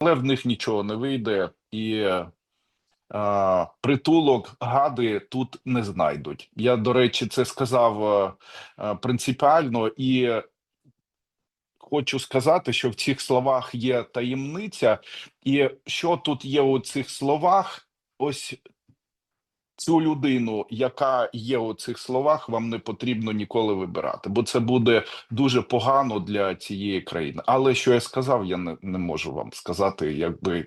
але в них нічого не вийде, і а, притулок гади тут не знайдуть. Я, до речі, це сказав е, е, принципіально і. Хочу сказати, що в цих словах є таємниця, і що тут є у цих словах, ось цю людину, яка є у цих словах, вам не потрібно ніколи вибирати, бо це буде дуже погано для цієї країни. Але що я сказав, я не, не можу вам сказати, якби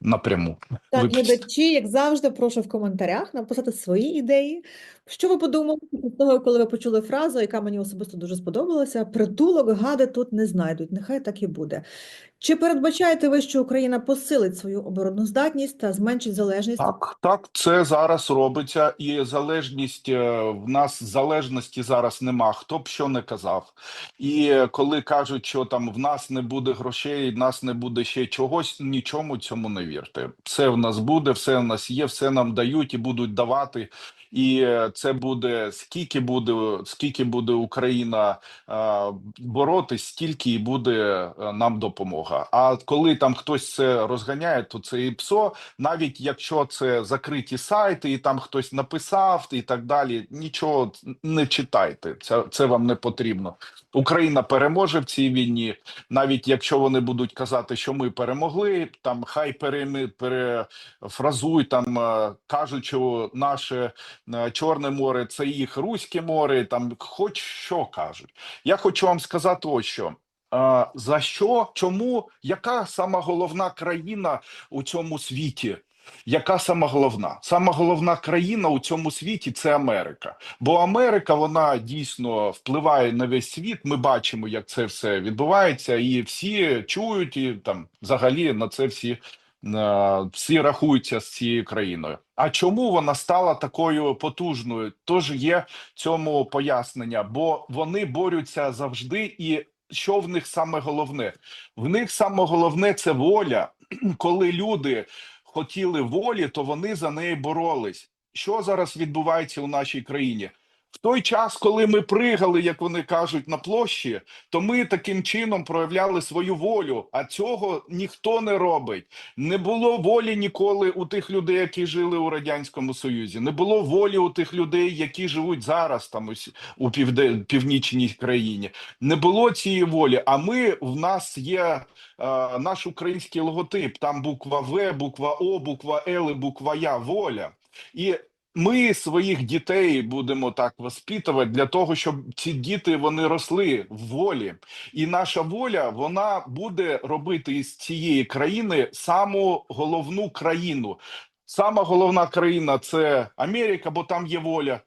напряму. Так, глядачі, як завжди, прошу в коментарях написати свої ідеї. Що ви подумали після того, коли ви почули фразу, яка мені особисто дуже сподобалася: притулок гади тут не знайдуть. Нехай так і буде. Чи передбачаєте ви, що Україна посилить свою обороноздатність та зменшить залежність? Так, так, це зараз робиться, і залежність е, в нас залежності зараз нема. Хто б що не казав. І коли кажуть, що там в нас не буде грошей, в нас не буде ще чогось, нічому цьому не вірте. Все в нас буде, все в нас є, все нам дають і будуть давати. І е, це буде скільки буде, скільки буде Україна е, боротись, стільки і буде е, нам допомога. А коли там хтось це розганяє, то це і ПСО навіть якщо це закриті сайти, і там хтось написав і так далі, нічого не читайте. Це, це вам не потрібно. Україна переможе в цій війні, навіть якщо вони будуть казати, що ми перемогли, там хай переми, перефразуй, там що наше Чорне море це їх Руське море, там хоч що кажуть. Я хочу вам сказати ось що. За що, чому, яка сама головна країна у цьому світі? Яка сама головна? Сама головна країна у цьому світі це Америка. Бо Америка вона дійсно впливає на весь світ. Ми бачимо, як це все відбувається, і всі чують, і там взагалі на це всі, е, всі рахуються з цією країною. А чому вона стала такою потужною? Тож є цьому пояснення, бо вони борються завжди і що в них саме головне? В них саме головне це воля. Коли люди хотіли волі, то вони за неї боролись. Що зараз відбувається у нашій країні? В той час, коли ми пригали, як вони кажуть, на площі, то ми таким чином проявляли свою волю. А цього ніхто не робить. Не було волі ніколи у тих людей, які жили у радянському союзі. Не було волі у тих людей, які живуть зараз там ось у півде... північній країні. Не було цієї волі. А ми в нас є е, наш український логотип. Там буква В, буква О, буква Л буква Я. Воля. І ми своїх дітей будемо так воспитувати для того, щоб ці діти вони росли в волі, і наша воля вона буде робити із цієї країни саму головну країну. Сама головна країна це Америка, бо там є воля.